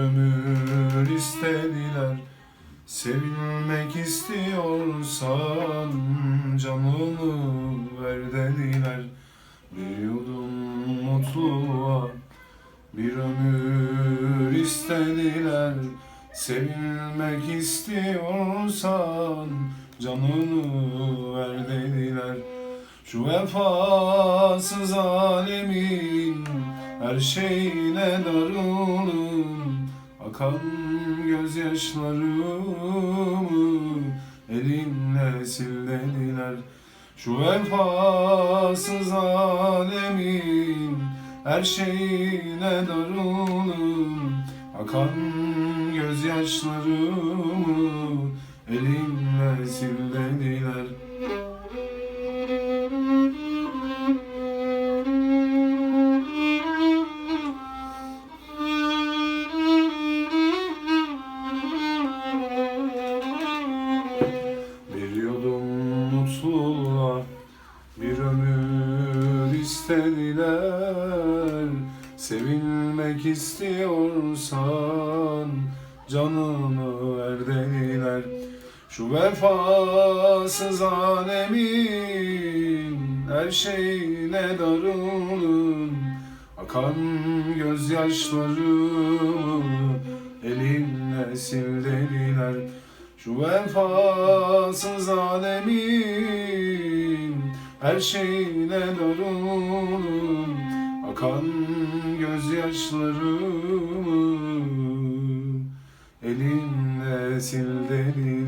Ömür istediler. Sevilmek istiyorsan Canını ver dediler. Bir yudum mutluluğa Bir ömür istediler. Sevilmek istiyorsan Canını ver dediler. Şu vefasız alemin Her şeyine darılım Akan gözyaşlarımı Elinle sil dediler Şu vefasız alemin Her şeyine darılım Akan gözyaşlarımı Elinle sil dediler bir ömür istediler. Sevilmek istiyorsan canını ver dediler. Şu vefasız alemin her şeyine darılın. Akan gözyaşlarımı elinle sil dediler. Şu vefasız alemin her şeyle darılım Akan gözyaşlarımı elinle sil derim